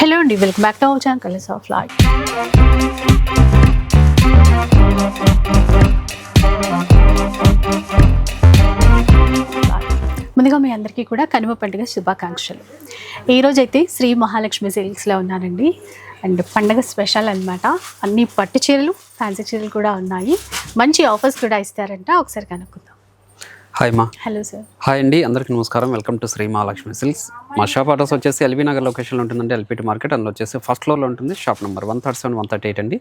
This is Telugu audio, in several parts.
హలో అండి welcome back to our channel colours of life. ముందుగా మీ అందరికీ కూడా కనుమ పండుగ శుభాకాంక్షలు. ఈరోజు అయితే శ్రీ మహాలక్ష్మి సిల్క్స్లో ఉన్నానండి అండ్ పండగ స్పెషల్ అన్నమాట. అన్ని పట్టు చీరలు ఫ్యాన్సీ చీరలు కూడా ఉన్నాయి. మంచి ఆఫర్స్ కూడా ఇస్తారంట. ఒకసారి కనుక్కుందాం. హాయ్ మా హలో సార్ హాయ్ అండి అందరికీ నమస్కారం. Welcome to Sri Mahalakshmi silks మా షాప్ అడ్రస్ వచ్చేసి ఎల్బీ నగర్ లొకేషన్లో ఉంటుందండి. ఎల్పిటి మార్కెట్ అందులో వచ్చేసి ఫస్ట్ ఫ్లోర్లో ఉంటుంది. Shop number one thirty seven one thirty eight అండి.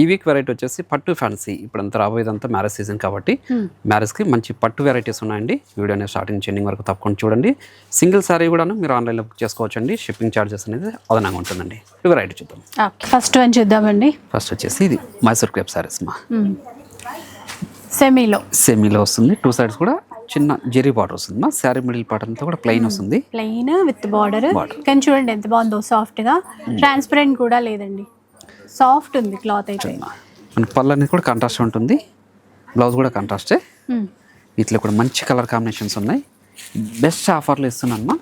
ఈ వీక్ వెరైటీ వచ్చేసి పట్టు ఫ్యాన్సీ ఇప్పుడు అంతా రాబోయేదంతా మ్యారేజ్ సీజన్ కాబట్టి మ్యారేజ్కి మంచి పట్టు వెరైటీస్ ఉన్నాయండి. వీడియోని స్టార్టింగ్ చెండింగ్ వరకు తప్పకుండా చూడండి. సింగిల్ సారీ కూడాను మీరు ఆన్లైన్లో బుక్ చేసుకోవచ్చు అండి షిప్పింగ్ ఛార్జెస్ అనేది అదనంగా ఉంటుందండి. వెరైటీ చూద్దాం. ఫస్ట్ వన్ చూద్దామండి. ఫస్ట్ వచ్చేసి ఇది మైసూర్ క్రేప్ సారీస్ మా సెమీలో సెమీలో వస్తుంది. టూ సైడ్స్ కూడా చిన్న జెరీ బార్డర్ వస్తుంది మా శారీ మిడిల్ పార్ట్ అంతా కూడా ప్లెయిన్ వస్తుంది. Plain with border. కానీ చూడండి ఎంత బాగుందో సాఫ్ట్గా. ట్రాన్స్పరెంట్ కూడా లేదండి. సాఫ్ట్ ఉంది క్లాత్ అయితే. మన పళ్ళు అనేది కూడా కాంట్రాస్ట్ ఉంటుంది. బ్లౌజ్ కూడా కాంట్రాస్టే మ్మ్. వీటిలో కూడా మంచి కలర్ కాంబినేషన్స్ ఉన్నాయి. బెస్ట్ ఆఫర్లు ఇస్తున్నాను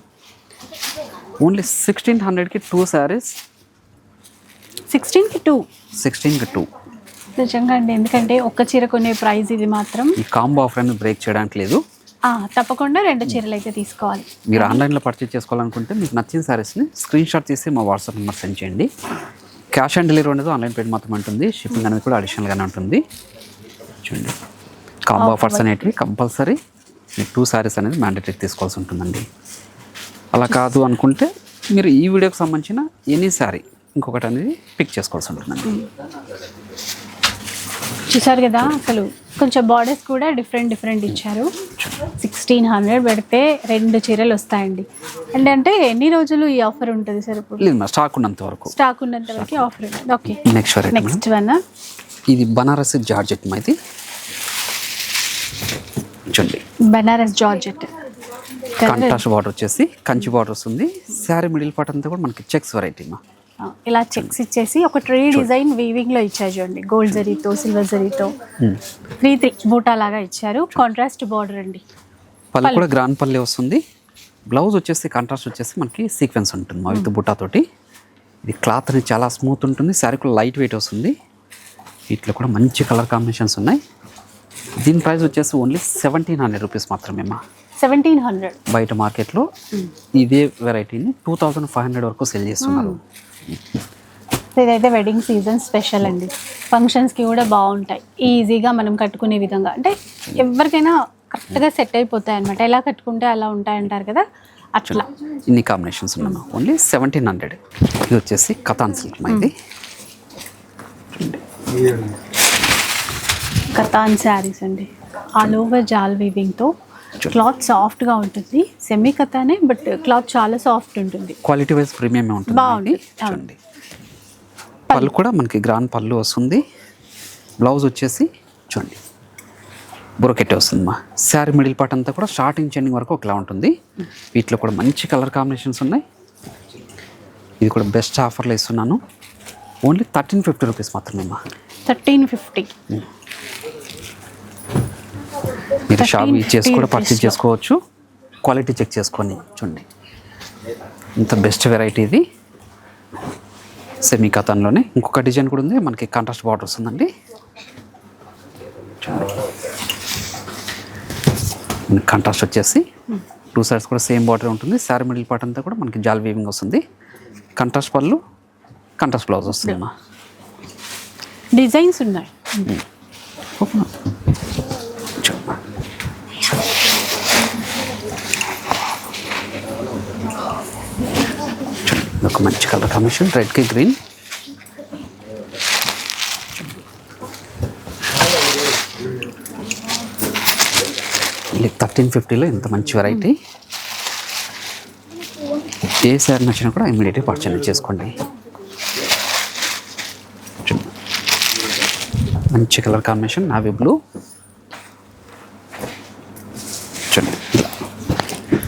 ఓన్లీ సిక్స్టీన్ హండ్రెడ్కి టూ శారీస్ సిక్స్టీన్కి టూ సిక్స్టీన్కి టూ నిజంగా అండి ఎందుకంటే ఒక్క చీర కొనే ప్రైస్ ఇది మాత్రం. ఈ కాంబో ఆఫర్ అనేది బ్రేక్ చేయడానికి లేదు. తప్పకుండా రెండు చీరలు అయితే తీసుకోవాలి. మీరు ఆన్లైన్లో పర్చేజ్ చేసుకోవాలనుకుంటే మీకు నచ్చిన శారీస్ని స్క్రీన్ షాట్ తీసి మా వాట్సాప్ నెంబర్ సెండ్ చేయండి. క్యాష్ ఆన్ డెలివరీ అనేది ఆన్లైన్ పేమెంట్ మాత్రం ఉంటుంది. షిప్పింగ్ అనేది కూడా అడిషనల్గానే ఉంటుంది. చూడండి. కాంబో ఆఫర్స్ అనేటివి కంపల్సరీ మీకు టూ శారీస్ అనేది మ్యాండేటరీ తీసుకోవాల్సి ఉంటుందండి. అలా కాదు అనుకుంటే మీరు ఈ వీడియోకి సంబంధించిన ఎనీ శారీ ఇంకొకటి అనేది పిక్ చేసుకోవాల్సి ఉంటుందండి. చూసారు కదా అసలు. కొంచెం బార్డర్స్ కూడా డిఫరెంట్ డిఫరెంట్ ఇచ్చారు. సిక్స్టీన్ హండ్రెడ్ పెడితే రెండు చీరలు వస్తాయండి. అంటే అంటే ఎన్ని రోజులు ఈ ఆఫర్ ఉంటుంది సార్ ఇప్పుడు? లేదు మా స్టాక్ ఉన్నంత వరకు. స్టాక్ ఉన్నంత వరకు ఆఫర్ ఉంటుంది ఓకే నెక్స్ట్ నెక్స్ట్ వన్ ఇది బనారసి జార్జెట్ ఇది. చూడండి. బనారస్ జార్జెట్. కాంట్రాస్ట్ బార్డర్ వచ్చేసి కంచి బార్డర్ వస్తుంది. శారీ మిడిల్ పార్ట్ అంతా కూడా మనకి చెక్స్ వెరైటీ మా ఇలా చెక్స్ ఇచ్చేసి ఒక ట్రీ డిజైన్ వీవింగ్లో ఇచ్చారు చూడండి. గోల్డ్ జరీతో సిల్వర్ జరీతో త్రీ త్రీ బూటా లాగా ఇచ్చారు. కాంట్రాస్ట్ బార్డర్ అండి. పళ్ళు కూడా గ్రాండ్ పల్లె వస్తుంది. బ్లౌజ్ వచ్చేసి కాంట్రాస్ట్ వచ్చేసి మనకి సీక్వెన్స్ ఉంటుంది మా విత్ బుట్టాతోటి ఇది క్లాత్ అనేది చాలా స్మూత్ ఉంటుంది. శారీ కూడా లైట్ వెయిట్ వస్తుంది. వీటిలో కూడా మంచి కలర్ కాంబినేషన్స్ ఉన్నాయి. దీని ప్రైస్ వచ్చేసి ఓన్లీ సెవెంటీన్ హండ్రెడ్ రూపీస్ మాత్రమే మా. సెవెంటీన్ హండ్రెడ్ బయట మార్కెట్లో ఇదే వెరైటీని టూ థౌజండ్ ఫైవ్ హండ్రెడ్ వరకు సెల్ చేస్తున్నారు. ఇదైతే వెడ్డింగ్ సీజన్ స్పెషల్ అండి. ఫంక్షన్స్కి కూడా బాగుంటాయి. ఈజీగా మనం కట్టుకునే విధంగా. అంటే ఎవరికైనా కరెక్ట్గా సెట్ అయిపోతాయి అనమాట ఎలా కట్టుకుంటే అలా ఉంటాయి అంటారు కదా? అట్లా. ఇన్ని కాంబినేషన్స్ ఉన్నాయి. ఓన్లీ సెవెంటీన్ హండ్రెడ్ ఇది వచ్చేసి కథాన్ సిల్క్ ఇది. కతాన్ శారీస్ అండి. ఆల్ ఓవర్ జాల్ వీవింగ్తో క్లాత్ సాఫ్ట్గా ఉంటుంది. సెమీ కతానే బట్ క్లాత్ చాలా సాఫ్ట్ ఉంటుంది. క్వాలిటీ వైజ్ ప్రీమియం ఉంటుంది బాగుంది. చూడండి. పళ్ళు కూడా మనకి గ్రాండ్ పళ్ళు వస్తుంది. బ్లౌజ్ వచ్చేసి చూడండి. బురకెట్టే వస్తుంది మా శారీ మిడిల్ పార్ట్ అంతా కూడా స్టార్టింగ్ చెండింగ్ వరకు ఒకలా ఉంటుంది. వీటిలో కూడా మంచి కలర్ కాంబినేషన్స్ ఉన్నాయి. ఇది కూడా బెస్ట్ ఆఫర్లో ఇస్తున్నాను. ఓన్లీ థర్టీన్ ఫిఫ్టీ రూపీస్ మాత్రమే మా థర్టీన్ ఫిఫ్టీ. మీరు షాప్ 13, చేసి కూడా 50 పర్చేస్. చేసుకోవచ్చు. క్వాలిటీ చెక్ చేసుకొని చూడండి. ఇంత బెస్ట్ వెరైటీ ఇది. సెమీ కథన్లోనే ఇంకొక డిజైన్ కూడా ఉంది. మనకి కాంట్రాస్ట్ బార్డర్ వస్తుందండి. కాంట్రాస్ట్ వచ్చేసి టూ సైడ్స్ కూడా సేమ్ బార్డర్ ఉంటుంది. శారీ మిడిల్ పార్ట్ అంతా కూడా మనకి జాల్ వీవింగ్ వస్తుంది. కాంట్రాస్ట్ పళ్ళు కాంట్రాస్ట్ బ్లౌజ్ వస్తుంది అమ్మా డిజైన్స్ ఉన్నాయి. చూడమ్మా. ఒక మంచి కలర్ కాంబినేషన్ రెడ్కి గ్రీన్ థర్టీన్ ఫిఫ్టీలో ఇంత మంచి వెరైటీ ఏ సారీ నచ్చినా కూడా ఇమీడియట్గా పర్చేజ్ చేసుకోండి. మంచి కలర్ కాంబినేషన్ నావి బ్లూ చూడండి.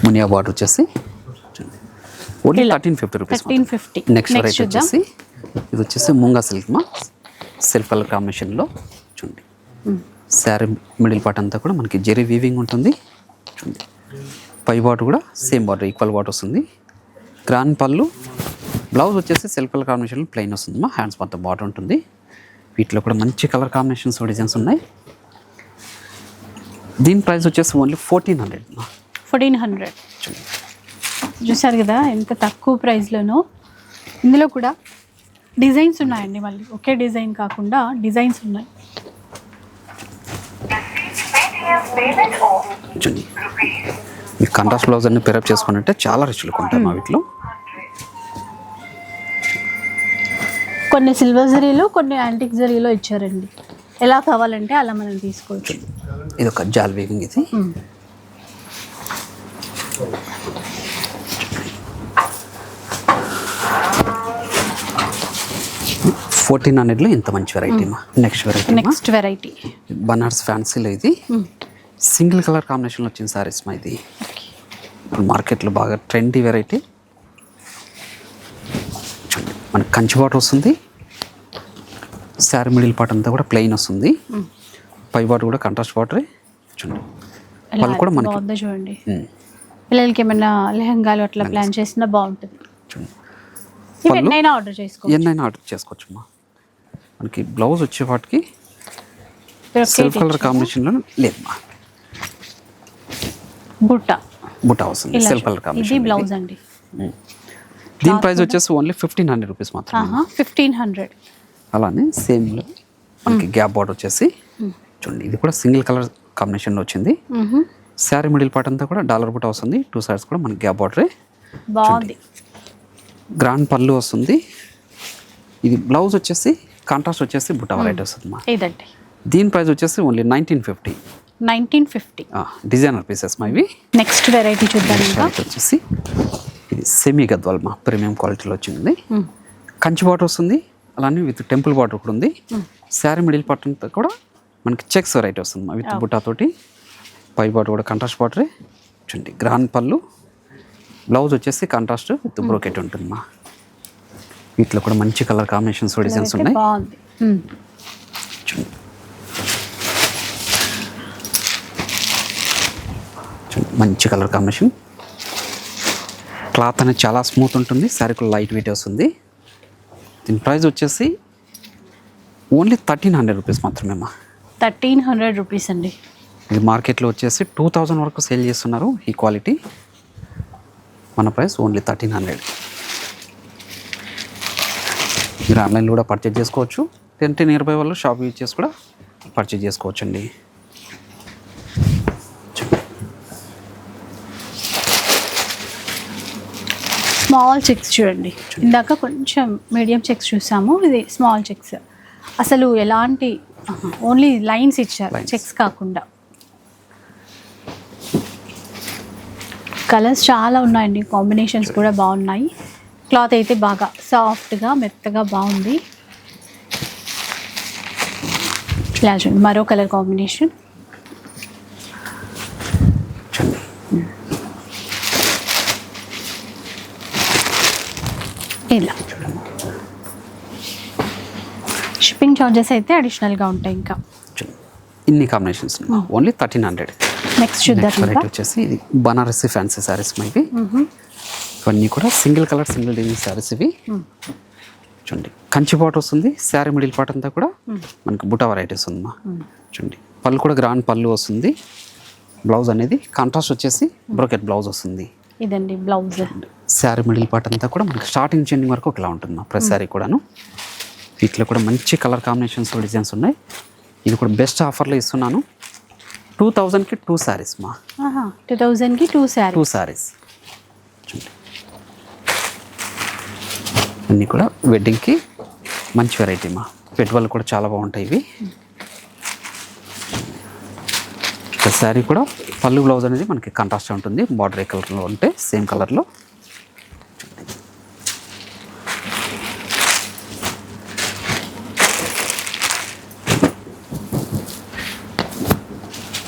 మునియా బార్డర్ వచ్చేసి only thirteen fifty rupees thirteen fifty next variety వచ్చేసి ఇది వచ్చేసి ముంగా సిల్క్ మా. సెల్ఫ్ కలర్ కాంబినేషన్లో చూడండి. శారీ మిడిల్ పార్ట్ అంతా కూడా మనకి జెరీ వీవింగ్ ఉంటుంది. చూడండి. పై బాటు కూడా సేమ్ బాటర్ ఈక్వల్ బాటర్ వస్తుంది. గ్రాండ్ పళ్ళు బ్లౌజ్ వచ్చేసి సెల్ఫ్ కలర్ కాంబినేషన్ ప్లెయిన్ వస్తుంది మా. హ్యాండ్స్ మొత్తం బార్డర్ ఉంటుంది. వీటిలో కూడా మంచి కలర్ కాంబినేషన్స్ డిజైన్స్ ఉన్నాయి. దీని ప్రైస్ వచ్చేసి only fourteen hundred fourteen hundred చూసారు కదా ఎంత తక్కువ ప్రైస్లోనో ఇందులో కూడా డిజైన్స్ ఉన్నాయండి మళ్ళీ. ఒకే డిజైన్ కాకుండా డిజైన్స్ ఉన్నాయి. ఈ కంట్రాస్ట్ బ్లౌజ్ అన్ని పిరప్ చేసుకున్నట్టే చాలా రిచ్ లుక్ ఉంటాయి మా వీటిలో. కొన్ని సిల్వర్ జరీలో కొన్ని యాంటిక్ జరీలో ఇచ్చారండి. ఎలా కావాలంటే అలా మనం తీసుకోవచ్చు. ఇది ఒక జాల్ వీవింగ్ ఇది. ఫోర్టీన్ హండ్రెడ్లో ఇంత మంచి వెరైటీ మా. Next variety next variety Banaras ఫ్యాన్సీలో ఇది. సింగిల్ కలర్ కాంబినేషన్లో వచ్చిన సారీస్ మా ఇది. ఇప్పుడు మార్కెట్లో బాగా ట్రెండీ వెరైటీ మనకి కంచి బాటర్ వస్తుంది. శారీ మిడిల్ పార్ట్ అంతా కూడా ప్లెయిన్ వస్తుంది. పై బాటర్ కూడా కంట్రాస్ట్ బాటరే చూడండి. పళ్ళు కూడా మనకి చూడండి. పిల్లలకి ఏమైనా లెహంగాలు అట్లా ప్లాన్ చేసినా బాగుంటుంది. ఎన్నైనా ఆర్డర్ చేసుకో ఎన్నైనా ఆర్డర్ చేసుకోవచ్చు. మా మనకి బ్లౌజ్ వచ్చే వాటికి సెల్ఫ్ కలర్ కాంబినేషన్లో లేదు మా. బుట్ట. బుట్ట వస్తుంది సెల్ఫ్ కలర్ ఇది కాంబినేషన్ బ్లౌజ్ అండి. దీని ప్రైస్ వచ్చేసి ఓన్లీ ఫిఫ్టీన్ హండ్రెడ్ రూపీస్ మాత్రమే. ఫిఫ్టీన్ హండ్రెడ్ అలానే సేమ్ మనకి గ్యాప్ బార్డర్ వచ్చేసి చూడండి ఇది కూడా సింగిల్ కలర్ కాంబినేషన్లో వచ్చింది. శారీ మిడిల్ పార్ట్ అంతా కూడా డాలర్ బుట్ట వస్తుంది టూ సైడ్స్ కూడా మనకి గ్యాప్ బార్డరే బాగుంది. గ్రాండ్ పళ్ళు వస్తుంది. ఇది బ్లౌజ్ వచ్చేసి కాంట్రాస్ట్ వచ్చేసి బుట్ట వెరైటీ వస్తుంది మా ఇదండి. దీని ప్రైస్ వచ్చేసి only nineteen fifty. Nineteen fifty. Designer pieces మా ఇవి. నెక్స్ట్ వెరైటీ చూద్దాం వచ్చేసి ఇది సెమీ గద్వాల్ మా ప్రీమియం క్వాలిటీలో వచ్చింది. మ్మ్. కంచి బాటర్ వస్తుంది అలానే విత్ టెంపుల్ బాటర్ కూడా ఉంది. శారీ మిడిల్ పార్ట్ అంతా కూడా మనకి చెక్స్ వెరైటీ వస్తుంది మా విత్ బుట్టాతోటి. పై బాటర్ కూడా కంట్రాస్ట్ బాటరే చూడండి గ్రాండ్ పళ్ళు. బ్లౌజ్ వచ్చేసి కాంట్రాస్ట్ విత్ బ్రోకెట్ ఉంటుంది మా. వీటిలో కూడా మంచి కలర్ కాంబినేషన్స్ డిజైన్స్ ఉన్నాయి. మంచి కలర్ కాంబినేషన్. క్లాత్ అనేది చాలా స్మూత్ ఉంటుంది శారీ కూడా లైట్ వెయిట్ వస్తుంది. దీని ప్రైస్ వచ్చేసి ఓన్లీ థర్టీన్ హండ్రెడ్ రూపీస్ మాత్రమే మా థర్టీన్ హండ్రెడ్ రూపీస్ అండి. ఇది మార్కెట్లో వచ్చేసి టూ థౌజండ్ వరకు సేల్ చేస్తున్నారు ఈ క్వాలిటీ. మన ప్రైస్ ఓన్లీ థర్టీన్ హండ్రెడ్. మీరు ఆన్లైన్లో కూడా పర్చేజ్ చేసుకోవచ్చు. టెన్ నియర్ బై వాళ్ళు షాప్ యూజ్ చేసి కూడా పర్చేజ్ చేసుకోవచ్చు అండి స్మాల్ చెక్స్ చూడండి. ఇందాక కొంచెం మీడియం చెక్స్ చూసాము. ఇది స్మాల్ చెక్స్. అసలు ఎలాంటి ఓన్లీ లైన్స్ ఇచ్చారు. చెక్స్ కాకుండా. కలర్స్ చాలా ఉన్నాయండి. కాంబినేషన్స్ కూడా బాగున్నాయి. క్లాత్ అయితే బాగా సాఫ్ట్గా మెత్తగా బాగుంది. ఇలా చూడండి మరో కలర్ కాంబినేషన్. ఇలా. షిప్పింగ్ ఛార్జెస్ అయితే అడిషనల్గా ఉంటాయి ఇంకా. ఇన్ని combinations only thirteen hundred next చూద్దాం వచ్చేసి ఇది బనారసి ఫ్యాన్సీ శారీస్ మైవి ఇవన్నీ కూడా single colour single design saris ఇవి. చూడండి. కంచి పాట్ వస్తుంది శారీ మిడిల్ పాట్ అంతా కూడా మనకి బుటా వెరైటీస్ ఉందమ్మా. చూడండి. పళ్ళు కూడా గ్రాండ్ పళ్ళు వస్తుంది. బ్లౌజ్ అనేది కాంట్రాస్ట్ వచ్చేసి బ్రోకెట్ బ్లౌజ్ వస్తుంది. ఇదండి బ్లౌజ్. శారీ మిడిల్ పార్ట్ అంతా కూడా మనకి స్టార్టింగ్ చెండింగ్ వరకు ఒకలా ఉంటుంది ప్రతి శారీ కూడాను. వీటిలో కూడా మంచి కలర్ కాంబినేషన్స్ డిజైన్స్ ఉన్నాయి. ఇది కూడా బెస్ట్ ఆఫర్లో ఇస్తున్నాను. టూ థౌజండ్కి టూ శారీస్ మా. టూ థౌజండ్కి టూ శారీ టూ శారీస్ చూడండి. అన్నీ కూడా వెడ్డింగ్కి మంచి వెరైటీ మా. పెట్టుబడులు కూడా చాలా బాగుంటాయి ఇవి. శారీ కూడా పళ్ళు బ్లౌజ్ అనేది మనకి కంట్రాస్ట్ ఉంటుంది. బార్డర్ ఏ కలర్లో ఉంటే సేమ్ కలర్లో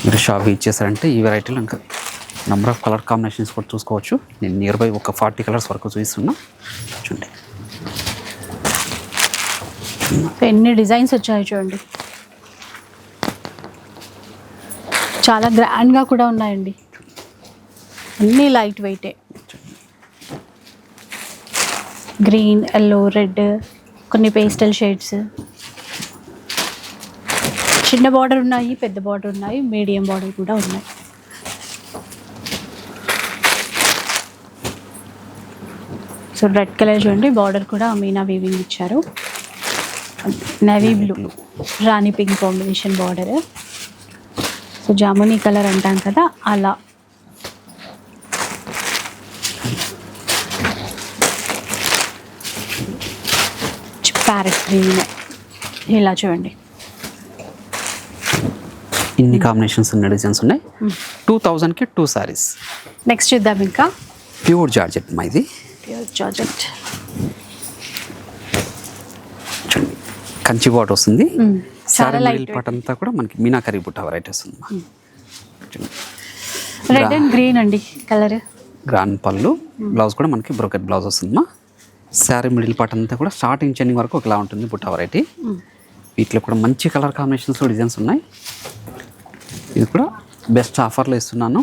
మీరు షాప్ ఇచ్చేసారంటే ఈ వెరైటీలు ఇంకా నెంబర్ ఆఫ్ కలర్ కాంబినేషన్స్ కూడా చూసుకోవచ్చు. నేను నియర్ బై ఒక ఫార్టీ కలర్స్ వరకు చూపిస్తున్నా. చూడండి. ఎన్ని డిజైన్స్ వచ్చాయి చూడండి. చాలా గ్రాండ్గా కూడా ఉన్నాయండి. అన్నీ లైట్ వెయిటే. గ్రీన్ ఎల్లో రెడ్ కొన్ని పేస్టల్ షేడ్స్. చిన్న బార్డర్ ఉన్నాయి పెద్ద బార్డర్ ఉన్నాయి మీడియం బార్డర్ కూడా ఉన్నాయి. సో రెడ్ కలర్ చూడండి బార్డర్ కూడా మీనా వీవింగ్ ఇచ్చారు. Navy blue rani pink combination border so jamuni colour అంటాం కదా అలా. ప్యారెట్ గ్రీన్ ఇలా చూడండి. ఇన్ని కాంబినేషన్స్ ఉన్న డిజైన్స్ ఉన్నాయి. టూ థౌజండ్కి టూ సారీస్ నెక్స్ట్ చూద్దాం ఇంకా. ప్యూర్ జార్జెట్ మా ఇది. ప్యూర్ జార్జెట్ కంచి బాట్ వస్తుంది. మ్మ్. సారీ చాలా మిడిల్ light పార్ట్ అంతా కూడా మనకి మీనాకరీ బుట్ట వెరైటీ వస్తుంది. రెడ్ అండ్ గ్రీన్ అండి కలర్ గ్రాండ్ పళ్ళు బ్లౌజ్ కూడా మనకి బ్రోకెట్ బ్లౌజ్ వస్తుంది మా శారీ మిడిల్ పార్ట్ అంతా కూడా స్టార్టింగ్ చెన్నింగ్ వరకు ఒకలా ఉంటుంది బుట్ట వెరైటీ వీటిలో కూడా మంచి కలర్ కాంబినేషన్స్లో డిజైన్స్ ఉన్నాయి. ఇది కూడా బెస్ట్ ఆఫర్లో ఇస్తున్నాను.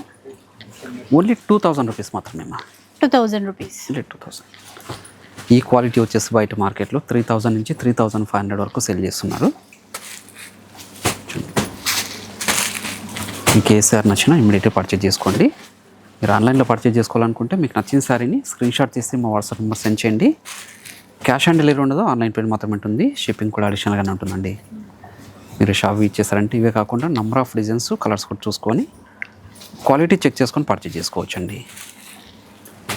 ఓన్లీ టూ థౌజండ్ రూపీస్ మాత్రమే మా two thousand rupees only two thousand ఈ క్వాలిటీ వచ్చేసి బయట మార్కెట్లో త్రీ థౌజండ్ నుంచి త్రీ థౌజండ్ ఫైవ్ హండ్రెడ్ వరకు సెల్ చేస్తున్నారు. మీకు ఏ సారీ నచ్చినా ఇమీడియట్గా పర్చేజ్ చేసుకోండి. మీరు ఆన్లైన్లో పర్చేజ్ చేసుకోవాలనుకుంటే మీకు నచ్చిన సారీని స్క్రీన్ షాట్ తీసి మా వాట్సాప్ నెంబర్ సెండ్ చేయండి. క్యాష్ ఆన్ డెలివరీ ఉండదు ఆన్లైన్ పేమెంట్ మాత్రమే ఉంటుంది. షిప్పింగ్ కూడా అడిషనల్గానే ఉంటుందండి. మీరు షాప్ ఇచ్చేసారంటే ఇవే కాకుండా నంబర్ ఆఫ్ డిజైన్స్ కలర్స్ కూడా చూసుకొని క్వాలిటీ చెక్ చేసుకొని పర్చేజ్ చేసుకోవచ్చండి.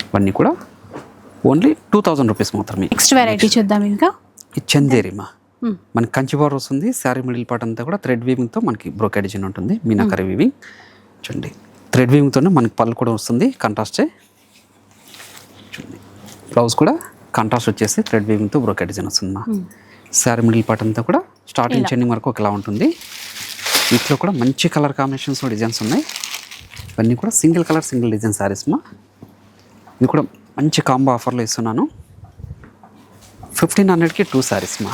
ఇవన్నీ కూడా ఓన్లీ టూ థౌజండ్ రూపీస్ మాత్రమే. నెక్స్ట్ వెరైటీ చూద్దాం ఇంకా. చందేరిమా. మ్మ్. మనకి కంచి బార్ వస్తుంది శారీ మిడిల్ పార్ట్ అంతా కూడా థ్రెడ్ వీవింగ్తో మనకి బ్రోకెడ్ డిజైన్ ఉంటుంది మీనాకరీ వీవింగ్ చూడండి. థ్రెడ్ వీవింగ్తోనే మనకి పళ్ళు కూడా వస్తుంది కంట్రాస్టే చూడండి. బ్లౌజ్ కూడా కంట్రాస్ట్ వచ్చేసి థ్రెడ్ వీవింగ్తో బ్రోకెడ్ డిజైన్ వస్తుంది మా శారీ మిడిల్ పార్ట్ అంతా కూడా స్టార్టింగ్ చెండింగ్ వరకు ఒకలా ఉంటుంది. వీటిలో కూడా మంచి కలర్ కాంబినేషన్స్ డిజైన్స్ ఉన్నాయి. ఇవన్నీ కూడా single colour single design saris మా. ఇది కూడా మంచి కాంబో ఆఫర్లో ఇస్తున్నాను. ఫిఫ్టీన్ హండ్రెడ్కి టూ శారీస్ మా.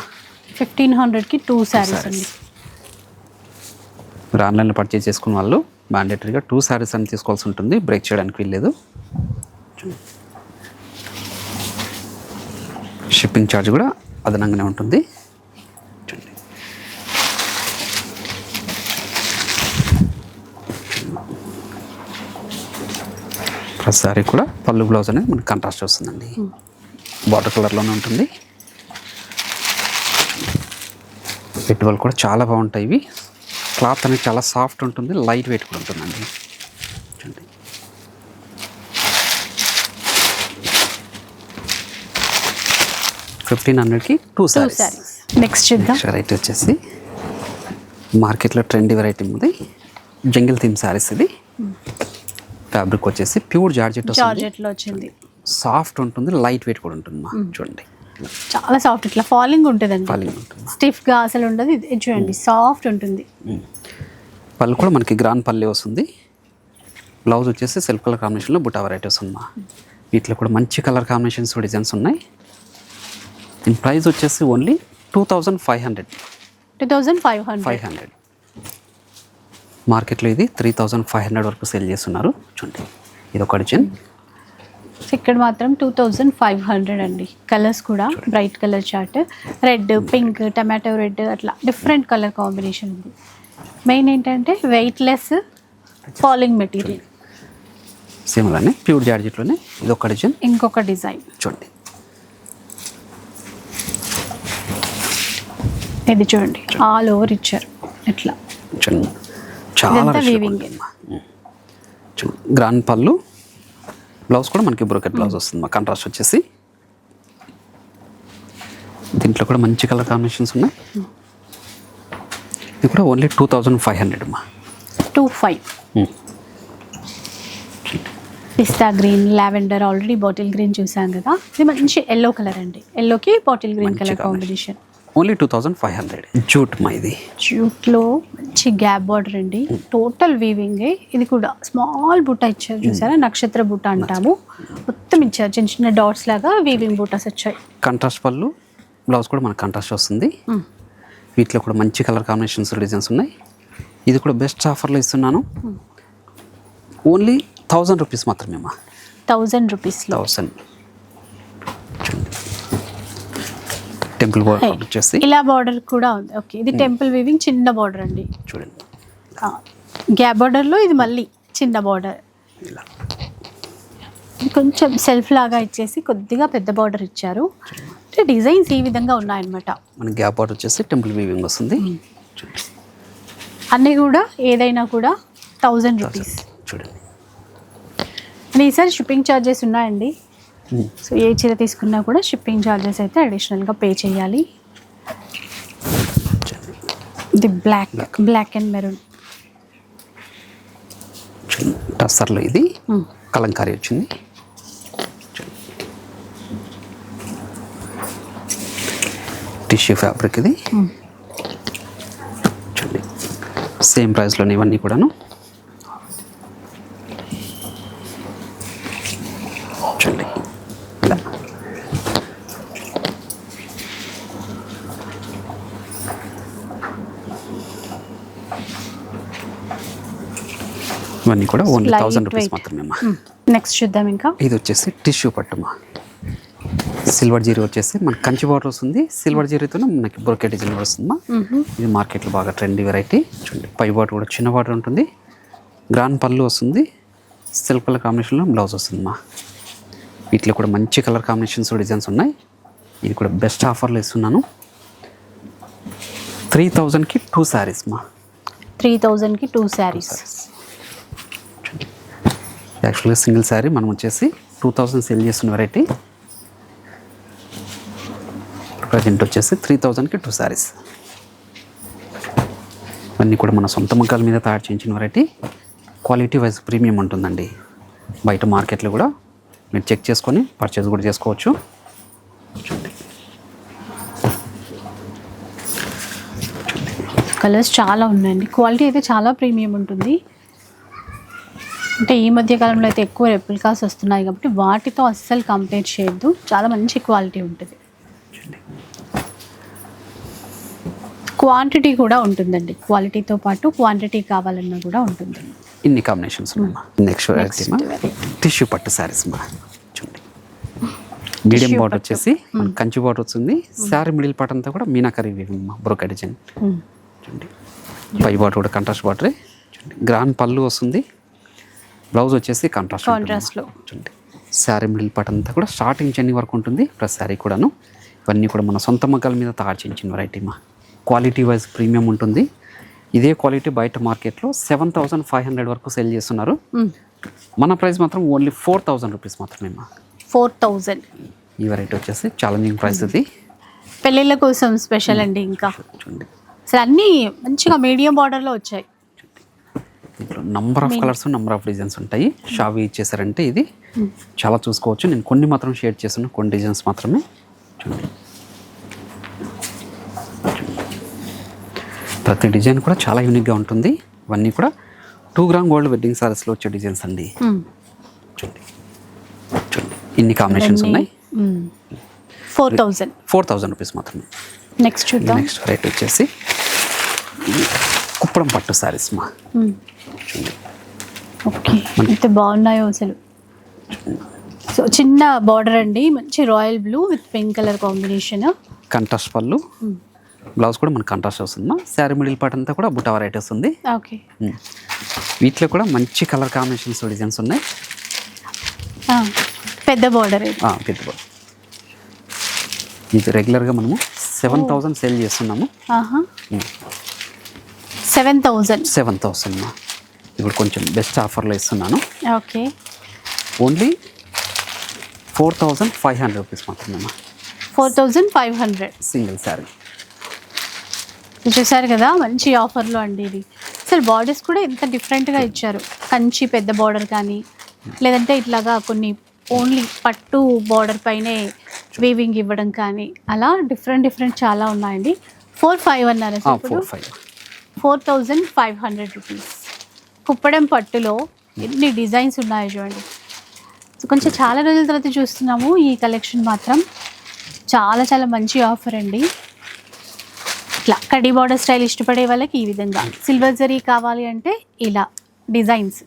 ఫిఫ్టీన్ హండ్రెడ్కి టూ శారీస్. అండి. మీరు ఆన్లైన్లో పర్చేజ్ చేసుకున్న వాళ్ళు మ్యాండేటరీగా టూ శారీస్ అని తీసుకోవాల్సి ఉంటుంది. బ్రేక్ చేయడానికి వీల్లేదు. షిప్పింగ్ ఛార్జ్ కూడా అదనంగానే ఉంటుంది. ప్రతి శారీ కూడా పళ్ళు బ్లౌజ్ అనేది మనకి కంట్రాస్ట్ వస్తుందండి. బార్డర్ కలర్లోనే ఉంటుంది. పెట్టుబడులు కూడా చాలా బాగుంటాయి ఇవి. క్లాత్ అనేది చాలా సాఫ్ట్ ఉంటుంది లైట్ వెయిట్ కూడా ఉంటుందండి. చూడండి. ఫిఫ్టీన్ హండ్రెడ్కి టూ సారీస్ నెక్స్ట్ చూద్దాం. వెరైటీ వచ్చేసి మార్కెట్లో ట్రెండీ వెరైటీ ఉంది. జంగిల్ థీమ్ శారీస్ ఇది. ఫ్యాబ్రిక్ వచ్చేసి ప్యూర్ జార్జెట్ జార్జెట్లో వచ్చింది. సాఫ్ట్ ఉంటుంది లైట్ వెయిట్ కూడా ఉంటుంది చూడండి. చాలా సాఫ్ట్ ఇట్లా ఫాలింగ్ ఉంటుందండి. ఫాలింగ్ ఉంటుంది. స్టిఫ్గా అసలు ఉండదు ఇది చూడండి సాఫ్ట్ ఉంటుంది. పళ్ళు కూడా మనకి గ్రాండ్ పల్లె వస్తుంది. బ్లౌజ్ వచ్చేసి సెల్ఫ్ కలర్ కాంబినేషన్లో బుటా వెరైటీ వస్తుంది మా. వీటిలో కూడా మంచి కలర్ కాంబినేషన్స్ డిజైన్స్ ఉన్నాయి. దీని ప్రైస్ వచ్చేసి only two thousand five hundred. Two thousand five hundred. Five hundred. మార్కెట్లో ఇది త్రీ థౌజండ్ ఫైవ్ హండ్రెడ్ వరకు సేల్ చేస్తున్నారు. చూడండి ఇది ఒక డిజైన్ ఇక్కడ మాత్రం టూ థౌజండ్ ఫైవ్ హండ్రెడ్ అండి. కలర్స్ కూడా bright colour chart red pink tomato red అట్లా డిఫరెంట్ కలర్ కాంబినేషన్ ఉంది. మెయిన్ ఏంటంటే వెయిట్లెస్ ఫాలింగ్ మెటీరియల్ సేమ్ అలానే ప్యూర్ జార్జెట్లోనే ఇది ఒక డిజైన్ ఇంకొక డిజైన్ చూడండి. ఇది చూడండి ఆల్ ఓవర్ ఇచ్చారు ఇట్లా చూడండి. చాలా. చూడండి గ్రాండ్ పళ్ళు. బ్లౌజ్ కూడా మనకి బ్రోకెట్ బ్లౌజ్ వస్తుంది మా కాంట్రాస్ట్ వచ్చేసి. దీంట్లో కూడా మంచి కలర్ కాంబినేషన్స్ ఉన్నాయి. ఇది కూడా only two thousand five hundred అమ్మా. టూ ఫైవ్ పిస్తా green lavender already bottle green చూసాం కదా. ఇది మంచి ఎల్లో కలర్ అండి. ఎల్లోకి bottle green colour. Combination only two thousand five hundred. Jute మా ఇది. జూట్లో మంచి గ్యాప్ బార్డర్ అండి. Total weaving. ఇది కూడా స్మాల్ బుట్ట ఇచ్చారు చూసారా? నక్షత్ర బుట్ట అంటాము. మొత్తం ఇచ్చారు. చిన్న చిన్న డాట్స్ లాగా వీవింగ్ బుట్టాస్ వచ్చాయి. కాంట్రాస్ట్ పళ్ళు బ్లౌజ్ కూడా మనకు కాంట్రాస్ట్ వస్తుంది. వీటిలో కూడా మంచి కలర్ కాంబినేషన్స్ డిజైన్స్ ఉన్నాయి. ఇది కూడా బెస్ట్ ఆఫర్లో ఇస్తున్నాను. ఓన్లీ థౌజండ్ రూపీస్ మాత్రమే మా థౌజండ్ రూపీస్లో. థౌసండ్ టెంపుల్ వచ్చేసి ఇలా బార్డర్ కూడా ఉంది. ఓకే ఇది టెంపుల్ వీవింగ్ చిన్న బార్డర్ అండి. చూడండి. గ్యాప్ బార్డర్లో ఇది మళ్ళీ చిన్న బార్డర్ ఇలా. కొంచెం సెల్ఫ్ లాగా ఇచ్చేసి కొద్దిగా పెద్ద బార్డర్ ఇచ్చారు. అంటే డిజైన్స్ ఈ విధంగా ఉన్నాయన్నమాట. మన గ్యాప్ బార్డర్ వచ్చేసి టెంపుల్ వీవింగ్ వస్తుంది. చూడండి. అన్నీ కూడా ఏదైనా కూడా థౌజండ్ రూపీస్ చూడండి. అండ్ ఈసారి షిప్పింగ్ ఛార్జెస్ ఉన్నాయండి. సో ఏ చీర తీసుకున్నా కూడా షిప్పింగ్ ఛార్జెస్ అయితే అడిషనల్గా పే చేయాలి. ఇది బ్లాక్ బ్లాక్ అండ్ మెరూన్ టస్సర్లో ఇది. కలంకారీ వచ్చింది. టిష్యూ ఫ్యాబ్రిక్ ఇది. చూడండి. సేమ్ ప్రైస్లోనే ఇవన్నీ కూడాను చూడండి ఇలా ఇవన్నీ కూడా ఓన్లీ థౌసండ్ రూపీస్. మాత్రమే నెక్స్ట్ చూద్దాం ఇంకా. ఇది వచ్చేసి టిష్యూ పట్టుమా. సిల్వర్ జీరీ వచ్చేసి మన కంచి బార్డర్ వస్తుంది. సిల్వర్ జీరీతోనే మనకి బ్రోకెట్ డిజైన్ వస్తుందమ్మా. ఇది మార్కెట్లో బాగా ట్రెండీ వెరైటీ చూడండి పై బార్డర్ కూడా చిన్న బార్డర్ ఉంటుంది. గ్రాండ్ పళ్ళు వస్తుంది. సిల్క్ కలర్ కాంబినేషన్లో బ్లౌజ్ వస్తుందమ్మా. వీటిలో కూడా మంచి కలర్ కాంబినేషన్స్ డిజైన్స్ ఉన్నాయి. ఇది కూడా బెస్ట్ ఆఫర్లో ఇస్తున్నాను. త్రీ థౌజండ్కి టూ శారీస్ మా. త్రీ థౌజండ్కి టూ శారీస్ యాక్చువల్గా సింగిల్ శారీ మనం వచ్చేసి టూ థౌజండ్ సేల్ చేసిన వెరైటీ ప్రజెంట్ వచ్చేసి త్రీ థౌజండ్కి టూ శారీస్ అన్నీ కూడా మన సొంత మగ్గాల మీద తయారు చేయించిన వెరైటీ క్వాలిటీ వైజ్ ప్రీమియం ఉంటుందండి. బయట మార్కెట్లో కూడా మీరు చెక్ చేసుకొని పర్చేస్ కూడా చేసుకోవచ్చు. కలర్స్ చాలా ఉన్నాయండి. క్వాలిటీ అయితే చాలా ప్రీమియం ఉంటుంది. అంటే ఈ మధ్య కాలంలో అయితే ఎక్కువ రెప్లికాస్ వస్తున్నాయి కాబట్టి వాటితో అస్సలు కంపేర్ చేయొద్దు. చాలా మంచి క్వాలిటీ ఉంటుంది. క్వాంటిటీ కూడా ఉంటుందండి. క్వాలిటీతో పాటు క్వాంటిటీ కావాలన్నా కూడా ఉంటుంది. ఇన్ని కాంబినేషన్స్ నెక్స్ట్ టిష్యూ పట్టు శారీస్ మా. చూడండి. మీడియం పట్టు. వచ్చేసి మన కంచి బార్డర్ వచ్చింది శారీ మిడిల్ పార్ట్ అంతా కూడా మీనాకరీ బ్రోకా డిజైన్. చూడండి. పై బార్డర్ కూడా కంట్రాస్ట్ బార్డరే చూడండి. గ్రాండ్ పళ్ళు వస్తుంది. బ్లౌజ్ వచ్చేసి కంట్రాస్ట్ Contrast లో. చూడండి శారీ మిడిల్ పార్ట్ అంతా కూడా స్టార్టింగ్ చెన్ని వరకు ఉంటుంది. ప్లస్ శారీ కూడాను ఇవన్నీ కూడా మన సొంత మగ్గాల మీద తయారు చేయించిన వెరైటీ మా. క్వాలిటీ వైజ్ ప్రీమియం ఉంటుంది. ఇదే క్వాలిటీ బయట మార్కెట్లో సెవెన్ థౌసండ్ ఫైవ్ హండ్రెడ్ వరకు సెల్ చేస్తున్నారు. మన ప్రైస్ మాత్రం ఓన్లీ ఫోర్ థౌసండ్ రూపీస్ మాత్రమే మా. ఫోర్ థౌజండ్ ఈ వెరైటీ వచ్చేసి ఛాలెంజింగ్ ప్రైస్ ఇది. పెళ్ళిళ్ళ కోసం స్పెషల్ అండి ఇంకా. చూడండి. అసలు అన్నీ మంచిగా మీడియం బార్డర్లో వచ్చాయి. దీంట్లో number of colours number of designs ఉంటాయి. షావి ఇచ్చేసారంటే ఇది. చాలా చూసుకోవచ్చు. నేను కొన్ని మాత్రం షేర్ చేస్తాను కొన్ని డిజైన్స్ మాత్రమే. చూడండి. ప్రతి డిజైన్ కూడా చాలా యూనిక్గా ఉంటుంది. ఇవన్నీ కూడా టూ గ్రామ్ గోల్డ్ వెడ్డింగ్ సారీస్లో వచ్చే డిజైన్స్ అండి. చూడండి. చూడండి. ఇన్ని కాంబినేషన్స్ ఉన్నాయి. Four thousand four thousand rupees మాత్రమే. నెక్స్ట్ నెక్స్ట్ రేట్ వచ్చేసి కుప్పడం పట్టు సారీస్ మా. ఓకే. ఎంత బాగున్నాయో అసలు. సో చిన్న బార్డర్ అండి. మంచి royal blue with pink colour combination. Contrast pallu. Blouse కూడా మనకు కంట్రాస్ట్ వస్తుందమ్మా శారీ మిడిల్ పార్ట్ అంతా కూడా బుటా వెరైటీ వస్తుంది ఓకే. వీటిలో కూడా మంచి కలర్ కాంబినేషన్స్ డిజైన్స్ ఉన్నాయి. పెద్ద బార్డర్ పెద్ద బాల్. ఇది రెగ్యులర్గా మనము సెవెన్ థౌజండ్ సేల్ చేస్తున్నాము. సెవెన్ థౌజండ్ సెవెన్ థౌసండ్ ఇప్పుడు కొంచెం బెస్ట్ ఆఫర్లో ఇస్తున్నాను. Okay. Only four thousand five hundred rupees మాత్రమే four thousand five hundred single sari చూసారు కదా మంచి ఆఫర్లో అండి ఇది. అసలు బార్డర్స్ కూడా ఎంత డిఫరెంట్గా ఇచ్చారు. కంచి పెద్ద బార్డర్ కానీ లేదంటే ఇట్లాగా కొన్ని ఓన్లీ పట్టు బార్డర్ పైనే వీవింగ్ ఇవ్వడం కానీ అలా డిఫరెంట్ డిఫరెంట్ చాలా ఉన్నాయండి. ఫోర్ ఫైవ్ అన్నారు four thousand five hundred rupees Kuppadam పట్టులో ఎన్ని డిజైన్స్ ఉన్నాయో చూడండి. సో కొంచెం చాలా రోజుల తర్వాత చూస్తున్నాము ఈ కలెక్షన్ మాత్రం. చాలా చాలా మంచి ఆఫర్ అండి. ఇట్లా కడి బార్డర్ స్టైల్ ఇష్టపడే వాళ్ళకి ఈ విధంగా సిల్వర్ జరీ కావాలి అంటే ఇలా డిజైన్స్.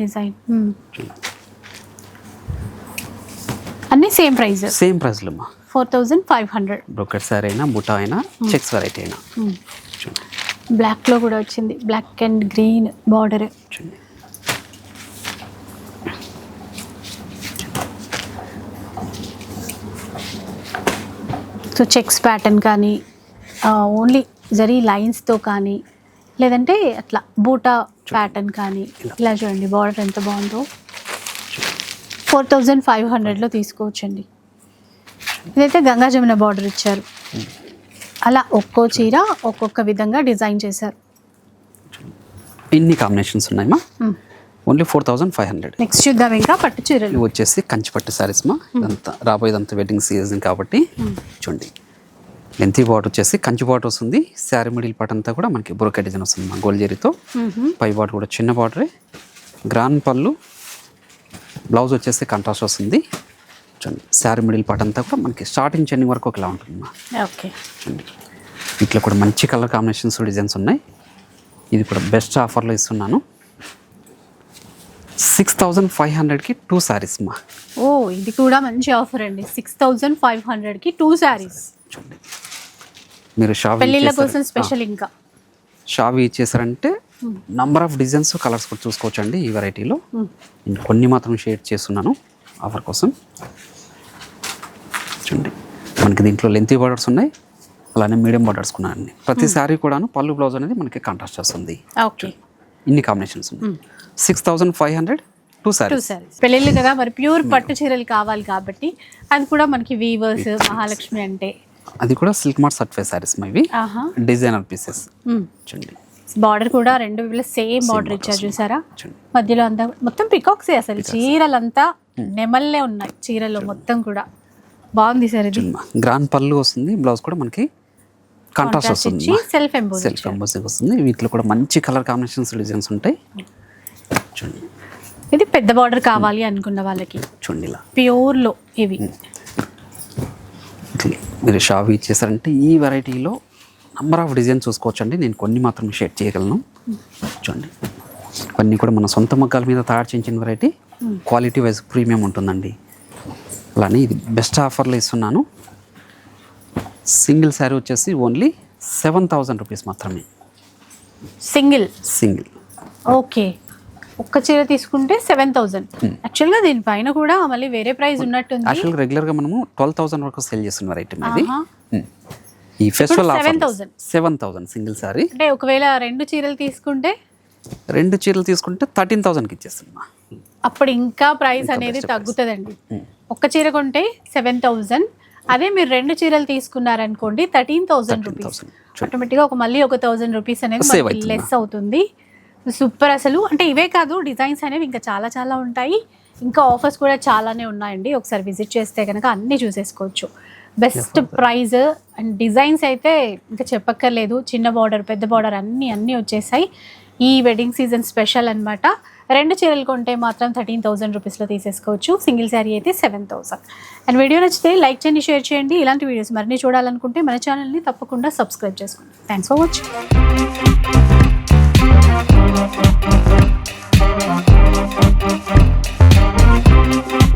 డిజైన్. అన్నీ సేమ్ ప్రైస్ సేమ్ ప్రైస్లో అమ్మా four thousand five hundred. Brocade sari అయినా బుటా అయినా చెక్స్ వెరైటీ అయినా. బ్లాక్లో కూడా వచ్చింది. Black and green border. చూడండి. సో చెక్స్ ప్యాటర్న్ కానీ ఓన్లీ జరీ లైన్స్తో కానీ లేదంటే అట్లా బూటా ప్యాటర్న్ కానీ ఇలా చూడండి. బార్డర్ ఎంత బాగుందో. ఫోర్ థౌజండ్ ఫైవ్ హండ్రెడ్లో తీసుకోవచ్చండి. ఇదైతే గంగా జమున బార్డర్ ఇచ్చారు. అలా ఒక్కో చీర ఒక్కొక్క విధంగా డిజైన్ చేశారు. ఇన్ని కాంబినేషన్స్ ఉన్నాయమ్మా? Only four thousand five hundred. Next చూద్దాం ఇంకా పట్టు చీరలు. వచ్చేసి కంచిపట్టు సారీస్ మా. ఇదంతా రాబోయేదంతా వెడ్డింగ్ సీజన్ కాబట్టి చూడండి. లెంతీ బాట్ వచ్చేసి కంచి బాట్ వస్తుంది. శారీ మిడిల్ పార్ట్ అంతా కూడా మనకి బురక డిజైన్ వస్తుంది మా గోల్డ్ జరీతో. పై బాట్ కూడా చిన్న బార్డరే గ్రాన్ పళ్ళు బ్లౌజ్ వచ్చేసి కంట్రాస్ట్ వస్తుంది. చూడండి శారీ మిడిల్ పార్ట్ అంతా కూడా మనకి స్టార్టింగ్ చెన్నింగ్ వరకు ఒకలా ఉంటుంది మా ఓకే ఇట్లా కూడా మంచి కలర్ కాంబినేషన్స్ డిజైన్స్ ఉన్నాయి. ఇది కూడా బెస్ట్ ఆఫర్లో ఇస్తున్నాను. సిక్స్ థౌజండ్ ఫైవ్ హండ్రెడ్కి టూ శారీస్ మా. ఓ ఇది కూడా మంచి ఆఫర్ అండి. సిక్స్ థౌజండ్ ఫైవ్ హండ్రెడ్కి టూ శారీస్ చూడండి. మీరు షాప్ పెళ్ళిళ్ళ కోసం స్పెషల్ ఇంకా. షాప్ ఇచ్చేసారంటే నంబర్ ఆఫ్ డిజైన్స్ కలర్స్ కూడా చూసుకోవచ్చు అండి ఈ వెరైటీలో నేను కొన్ని మాత్రం షేర్ చేస్తున్నాను ఆఫర్ కోసం. చూడండి మనకి దీంట్లో లెంతీ బార్డర్స్ ఉన్నాయి అలానే మీడియం బార్డర్స్ కూడా ఉన్నాయి. ప్రతి శారీ కూడాను పళ్ళు బ్లౌజ్ అనేది మనకి కాంట్రాస్ట్ వస్తుంది ఇన్ని కాంబినేషన్స్ ఉన్నాయి. Six thousand five hundred two two saris saris పెళ్ళిళ్ళు కదా మరి ప్యూర్ పట్టు చీరలు కావాలి కాబట్టి అది కూడా మనకి వీవర్స్ మహాలక్ష్మి అంటే. అది కూడా సిల్క్ మార్ట్ సర్టిఫైడ్ శారీస్ ఇవి డిజైనర్ పీసెస్ చూడండి. బార్డర్ కూడా రెండు సేమ్ బార్డర్ ఇచ్చారు చూసారా? మధ్యలో అంతా మొత్తం పికాక్సే అసలు. చీరలంతా నెమల్లే ఉన్నాయి చీరలో మొత్తం కూడా. బాగుంది సార్ ఇది. గ్రాండ్ పళ్ళు వస్తుంది. బ్లౌజ్ కూడా మనకి కాంట్రాస్ట్ వస్తుంది. సెల్ఫ్ సెల్ఫ్ కంపోజింగ్ వస్తుంది. వీటిలో కూడా మంచి కలర్ కాంబినేషన్స్ డిజైన్స్ ఉంటాయి. చూడండి. ఇది పెద్ద బార్డర్ కావాలి అనుకున్న వాళ్ళకి. చూడండి ఇలా. ప్యూర్లో ఇవి. మీరు షాప్ ఇచ్చేసారంటే ఈ వెరైటీలో నంబర్ ఆఫ్ డిజైన్ చూసుకోవచ్చు అండి నేను కొన్ని మాత్రం షేర్ చేయగలను. చూడండి. కొన్ని కూడా మన సొంత మగ్గాల మీద తయారు చేయించిన వెరైటీ. క్వాలిటీ వైజ్ ప్రీమియం ఉంటుందండి. అలానే ఇది బెస్ట్ ఆఫర్లో ఇస్తున్నాను. సింగిల్ శారీ వచ్చేసి ఓన్లీ సెవెన్ థౌజండ్ రూపీస్ మాత్రమే. సింగిల్? సింగిల్. ఓకే. ఒక్క చీర తీసుకుంటే సెవెన్ థౌసండ్. యాక్చువల్గా దీనిపైన కూడా మళ్ళీ వేరే ప్రైస్ ఉన్నట్టుంది. యాక్చువల్గా రెగ్యులర్గా మనము ట్వెల్వ్ థౌసండ్ వరకు సేల్ చేస్తున్న వెరైటీ ఇది. ఉమ్. ఈ festival offer 7,000. Seven thousand single sari అంటే ఒకవేళ రెండు చీరలు తీసుకుంటే? రెండు చీరలు తీసుకుంటే థర్టీన్ థౌసండ్కి ఇచ్చేస్తున్నా. అప్పుడు ఇంకా ప్రైస్ అనేది తగ్గుతుందండి. ఒక్క చీర కొంటే సెవెన్ థౌజండ్ అదే మీరు రెండు చీరలు తీసుకున్నారనుకోండి థర్టీన్ థౌసండ్ రూపీస్ 13,000. ఆటోమేటిక్గా ఒక మళ్ళీ ఒక థౌసండ్ రూపీస్ అనేది. లెస్ అవుతుంది. సూపర్ అసలు. అంటే ఇవే కాదు డిజైన్స్ అనేవి ఇంకా చాలా చాలా ఉంటాయి. ఇంకా ఆఫర్స్ కూడా చాలానే ఉన్నాయండి. ఒకసారి విజిట్ చేస్తే కనుక అన్నీ చూసేసుకోవచ్చు. బెస్ట్ ప్రైస్ అండ్ డిజైన్స్ అయితే ఇంకా చెప్పక్కర్లేదు. చిన్న బార్డర్ పెద్ద బార్డర్ అన్నీ అన్నీ వచ్చేసాయి. ఈ వెడ్డింగ్ సీజన్ స్పెషల్ అన్నమాట. రెండు చీరలు కొంటే మాత్రం థర్టీన్ థౌసండ్ రూపీస్లో తీసేసుకోవచ్చు. సింగిల్ శారీ అయితే సెవెన్ థౌసండ్ అండ్ వీడియో నచ్చితే లైక్ చేయండి షేర్ చేయండి. ఇలాంటి వీడియోస్ మరిన్ని చూడాలనుకుంటే మన ఛానల్ని తప్పకుండా సబ్స్క్రైబ్ చేసుకోండి. Thanks for watching Thank